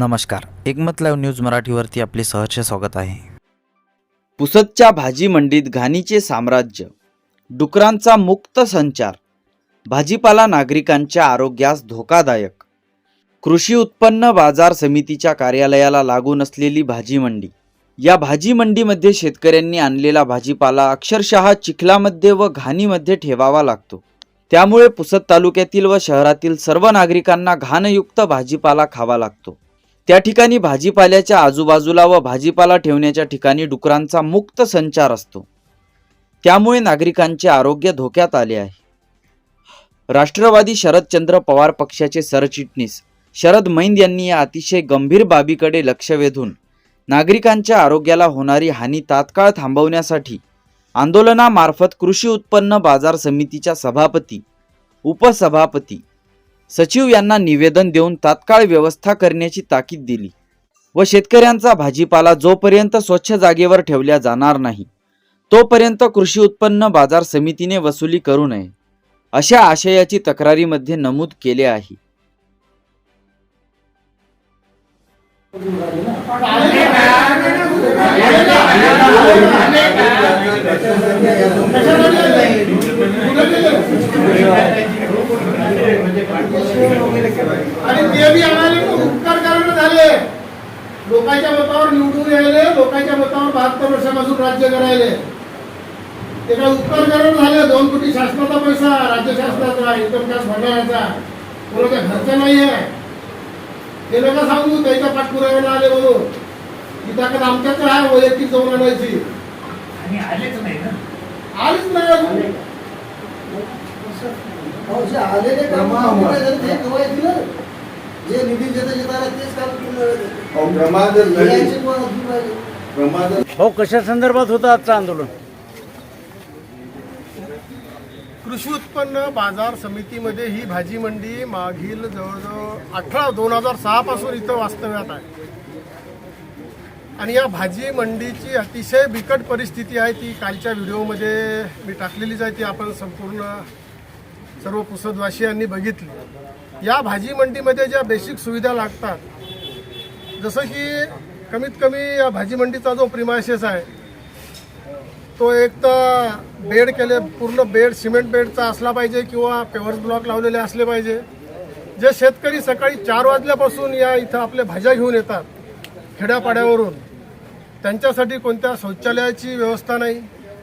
नमस्कार. एकमत live news मराठीवरती आपले सहर्ष स्वागत आहे. पुसदच्या भाजी मंडीत घाणीचे साम्राज्य. डुकरांचा मुक्त संचार. भाजीपाला नागरिकांच्या आरोग्यास धोकादायक. कृषी उत्पन्न बाजार समितीच्या कार्यालयाला लागून असलेली भाजी मंडी. या भाजी मंडीमध्ये शेतकऱ्यांनी आणलेला भाजीपाला अक्षरशः चिखलामध्ये व घाणीमध्ये ठेवावा लागतो. त्यामुळे पुसद तालुक्यातील व शहरातील सर्व नागरिकांना घाणयुक्त भाजीपाला खावा लागतो. त्या ठिकाणी भाजीपाल्याच्या आजूबाजूला व भाजीपाला ठेवण्याच्या ठिकाणी डुकरांचा मुक्त संचार असतो. त्यामुळे नागरिकांचे आरोग्य धोक्यात आले आहे. राष्ट्रवादी शरदचंद्र पवार पक्षाचे सरचिटणीस शरद मैंद यांनी या अतिशय गंभीर बाबीकडे लक्ष वेधून नागरिकांच्या आरोग्याला होणारी हानी तात्काळ थांबवण्यासाठी आंदोलनामार्फत कृषी उत्पन्न बाजार समितीच्या सभापती उपसभापती सचिव यांना निवेदन देऊन तात्काळ व्यवस्था करण्याची ताकीद दिली व शेतकऱ्यांचा भाजीपाला जोपर्यंत स्वच्छ जागेवर ठेवल्या जाणार नाही तोपर्यंत कृषी उत्पन्न बाजार समितीने वसुली करू नये अशा आशयाची तक्रारीमध्ये नमूद केले आहे आणि ते बी आम्हाला उपकार करणं झाले लोकांच्या मतावर निवडून यायले लोकांच्या मतावर बहात्तर वर्षापासून राज्य करायले. ते काय उपकार करणं झाले दोन कोटी शासनाचा पैसा राज्य शासनाचा इन्कम टॅक्स भरणाऱ्याचा कोणाच्या घरचा नाही आहे ते नका सांगू त्याच्या पाठपुराव्याला आले म्हणून. ही ताकद आमच्याच आहे वैयक्तिक जाऊन आणायची. आणि आलेच नाही ना. आलीच नाही अजून. आलेले काम? जे निधी देता येत आला तेच काम भाऊ कशा संदर्भात होतं आजचं आंदोलन? कृषी उत्पन्न बाजार समितीमध्ये ही भाजी मंडी मागील जवळजवळ अठरा दोन हजार सहा पासून इथं वास्तव्यात आहे. आणि या भाजी मंडीची अतिशय बिकट परिस्थिती आहे ती कालच्या व्हिडिओमध्ये मी टाकलेलीच आहे ती आपण संपूर्ण सर्व पुसदवासियांनी बघितली. या भाजी मंडीमध्ये ज्या बेसिक सुविधा लागतात जसं की कमीत कमी या भाजी मंडीचा जो प्रिमायसेस आहे तो एक तर बेड केले पूर्ण बेड सिमेंट बेडचा असला पाहिजे किंवा पेवर्स ब्लॉक लावलेले असले पाहिजे. जे शेतकरी सकाळी चार वाजल्यापासून या इथं आपल्या भाज्या घेऊन येतात खेड्यापाड्यावरून त्यांच्यासाठी कोणत्या शौचालयाची व्यवस्था नाही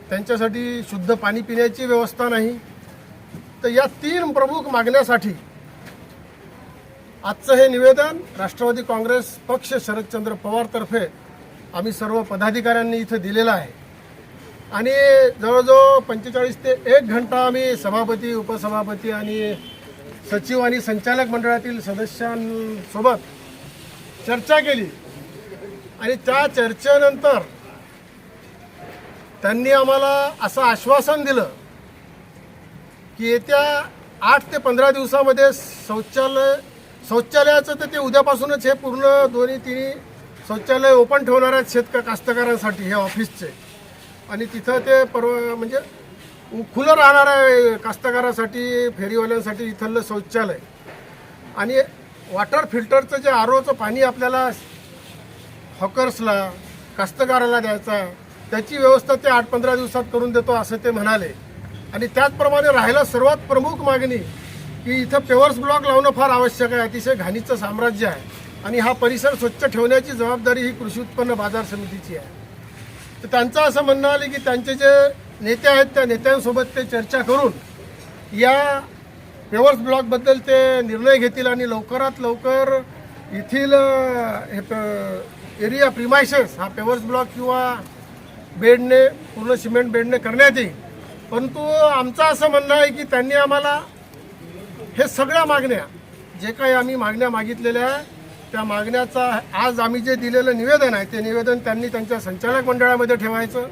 त्यांच्यासाठी शुद्ध पाणी पिण्याची व्यवस्था नाही. तर या तीन प्रमुख मागण्यासाठी आजचं हे निवेदन राष्ट्रवादी काँग्रेस पक्ष शरदचंद्र पवारतर्फे आम्ही सर्व पदाधिकाऱ्यांनी इथं दिलेलं आहे. आणि जवळजवळ पंचेचाळीस ते एक घंटा आम्ही सभापती उपसभापती आणि सचिव आणि संचालक मंडळातील सदस्यांसोबत चर्चा केली. आणि त्या चर्चेनंतर त्यांनी आम्हाला असं आश्वासन दिलं की येत्या आठ ते पंधरा दिवसामध्ये शौचालय शौचालयाचं तर ते उद्यापासूनच हे पूर्ण दोन्ही तिन्ही शौचालय ओपन ठेवणार आहेत शेतक कास्तकारांसाठी हे ऑफिसचे. आणि तिथं ते परवा म्हणजे खुलं राहणार आहे कास्तकारासाठी फेरीवाल्यांसाठी इथलं शौचालय. आणि वॉटर फिल्टरचं जे आरोचं पाणी आपल्याला हॉकर्सला कास्तकाराला द्यायचा त्याची व्यवस्था ते आठ पंधरा दिवसात करून देतो असं ते म्हणाले. आणि त्याचप्रमाणे राहायला सर्वात प्रमुख मागणी की इथं पेवर्स ब्लॉक लावणं फार आवश्यक आहे. अतिशय घाणीचं साम्राज्य आहे. आणि हा परिसर स्वच्छ ठेवण्याची जबाबदारी ही कृषी उत्पन्न बाजार समितीची आहे. तर त्यांचं असं म्हणणं आलं की त्यांचे जे नेते आहेत त्या नेत्यांसोबत ते चर्चा करून या पेवर्स ब्लॉकबद्दल ते निर्णय घेतील आणि लवकरात लवकर येथील हे एरिया प्रिमायसेस हा पेवर्स ब्लॉक किंवा बेडने पूर्ण सिमेंट बेडने करण्यात येईल. परंतु आमचं असं म्हणणं आहे की त्यांनी आम्हाला हे सगळ्या मागण्या जे काही आम्ही मागण्या मागितलेल्या आहे त्या मागण्याचा आज आम्ही जे दिलेलं निवेदन आहे ते निवेदन त्यांनी त्यांच्या संचालक मंडळामध्ये ठेवायचं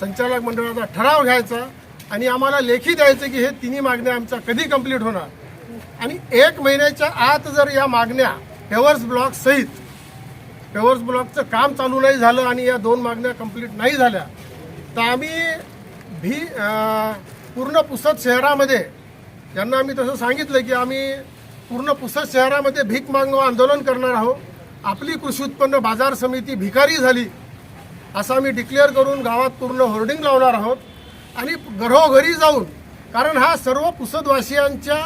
संचालक मंडळाचा ठराव घ्यायचा आणि आम्हाला लेखी द्यायचं की हे तिन्ही मागण्या आमच्या कधी कंप्लीट होणार. आणि एक महिन्याच्या आत जर या मागण्या पेवर्स ब्लॉक सहित पेवर्स ब्लॉकचं काम चालू नाही झालं आणि या दोन मागण्या कंप्लीट नाही झाल्या तर आम्ही भी पूर्ण पुसद शहरामध्ये यांना आम्ही तसं सांगितलं की आम्ही पूर्ण पुसद शहरामध्ये भीक मागणं आंदोलन करणार आहोत. आपली कृषी उत्पन्न बाजार समिती भिकारी झाली असं आम्ही डिक्लेअर करून गावात पूर्ण होर्डिंग लावणार आहोत. आणि घरोघरी जाऊन कारण हा सर्व पुसदवासियांच्या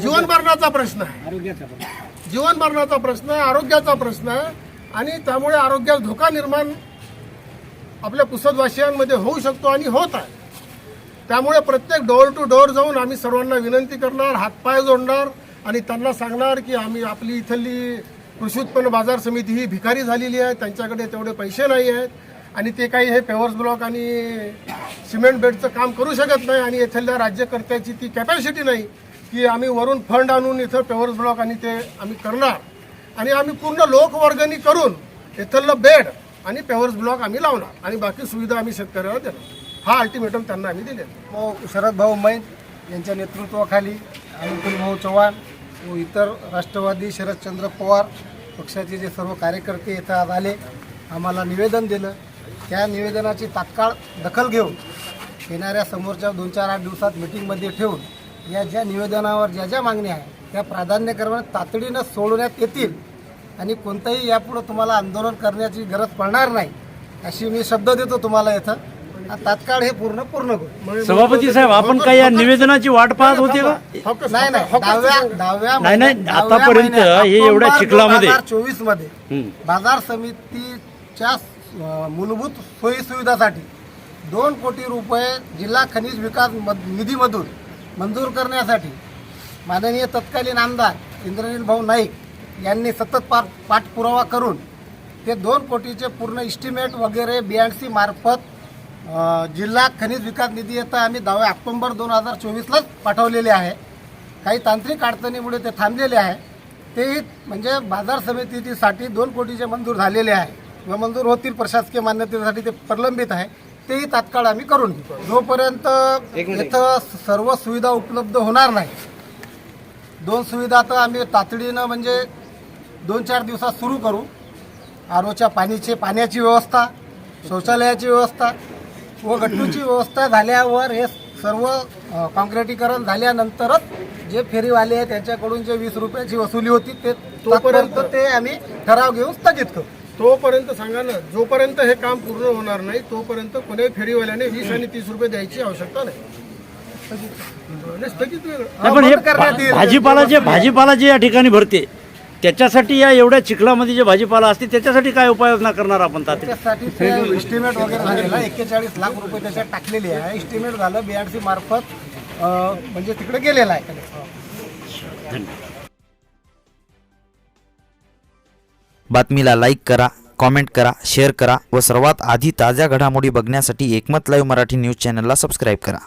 जीवन मरणाचा प्रश्न आहे. आरोग्याचा पण जीवन मरणाचा प्रश्न आहे आरोग्याचा प्रश्न आहे. आणि त्यामुळे आरोग्यास धोका निर्माण आपल्या पुसदवासियांमध्ये होऊ शकतो आणि होत आहे. त्यामुळे प्रत्येक डोअर टू डोअर जाऊन आम्ही सर्वांना विनंती करणार हातपाय जोडणार आणि त्यांना सांगणार की आम्ही आपली इथली कृषी उत्पन्न बाजार समिती ही भिकारी झालेली आहे त्यांच्याकडे तेवढे पैसे नाही आहेत आणि ते काही हे पेवर्स ब्लॉक आणि सिमेंट बेडचं काम करू शकत नाही आणि इथल्या राज्यकर्त्याची ती कॅपॅसिटी नाही की आम्ही वरून फंड आणून इथं पेवर्स ब्लॉक आणि ते आम्ही करणार. आणि आम्ही पूर्ण लोकवर्गणी करून इथलं बेड आणि पेवर्स ब्लॉक आम्ही लावणार आणि बाकी सुविधा आम्ही शेतकऱ्याला देणार. हा अल्टिमेटम त्यांना आम्ही दिले भाऊ शरद भाऊ मैन यांच्या नेतृत्वाखाली अनुकूल भाऊ चव्हाण व इतर राष्ट्रवादी शरदचंद्र पवार पक्षाचे जे सर्व कार्यकर्ते इथं आज आले आम्हाला निवेदन दिलं. त्या निवेदनाची तात्काळ दखल घेऊन येणाऱ्या समोरच्या दोन चार आठ दिवसात मिटिंगमध्ये ठेवून या ज्या निवेदनावर ज्या ज्या मागण्या आहेत त्या प्राधान्यक्रमाने तातडीनं सोडवण्यात येतील आणि कोणतंही यापुढं तुम्हाला आंदोलन करण्याची गरज पडणार नाही अशी मी शब्द देतो तुम्हाला इथं. तात्काळ हे पूर्ण पूर्ण करू सभापती साहेब आपण काय या निवेदनाची वाट पाहत होते का नाही नाही दहाव्या दहाव्या नाही, आतापर्यंत हे एवढ्या चिखलामध्ये- 2024 मध्ये. बाजार समितीच्या मूलभूत सोयी सुविधासाठी दोन कोटी रुपये जिल्हा खनिज विकास निधीमधून मंजूर करण्यासाठी माननीय तत्कालीन आमदार इंद्रनील भाऊ नाईक यांनी सतत पाठ पाठपुरावा करून ते दोन कोटीचे पूर्ण इस्टिमेट वगैरे बी एन सी मार्फत जिल्हा खनिज विकास निधी येतं. आम्ही दहाव्या ऑक्टोबर दोन हजार चोवीसलाच पाठवलेले आहे. काही तांत्रिक अडचणीमुळे ते थांबलेले आहे. तेही म्हणजे बाजार समितीसाठी दोन कोटीचे मंजूर झालेले आहे. व मंजूर होतील प्रशासकीय मान्यतेसाठी ते प्रलंबित आहे. तेही तात्काळ आम्ही करून जोपर्यंत इथं सर्व सुविधा उपलब्ध होणार नाही दोन सुविधा तर आम्ही तातडीनं म्हणजे दोन चार दिवसात सुरू करू. आरोच्या पाणीचे पाण्याची व्यवस्था शौचालयाची व्यवस्था व गट्टूची व्यवस्था झाल्यावर हे सर्व अ, काँक्रिटीकरण झाल्यानंतरच जे फेरीवाले आहेत त्यांच्याकडून जे वीस रुपयाची वसुली होती ते तोपर्यंत ते आम्ही ठराव घेऊन स्थगित करू. तोपर्यंत सांगा ना जोपर्यंत हे काम पूर्ण होणार नाही तोपर्यंत कोणत्याही फेरीवाल्याने वीस आणि तीस रुपये द्यायची आवश्यकता नाही. स्थगित हे भाजीपाला जे भाजीपाला जे या ठिकाणी भरते त्याच्यासाठी या एवढ्या चिखलामध्ये जे भाजीपाला असते त्याच्यासाठी काय उपाययोजना करणार आपण तात्काळ त्यासाठी ते इस्टिमेट वगैरे झालेला एक्केचाळीस लाख रुपये त्याच्यात टाकलेले आहे. इस्टिमेट झालं बीआरसी मार्फत अ, म्हणजे तिकडे गेलेलं आहे. बातमीला लाईक करा कॉमेंट करा शेअर करा व सर्वात आधी ताज्या घडामोडी बघण्यासाठी एकमत लाईव्ह मराठी न्यूज चॅनलला सबस्क्राईब करा.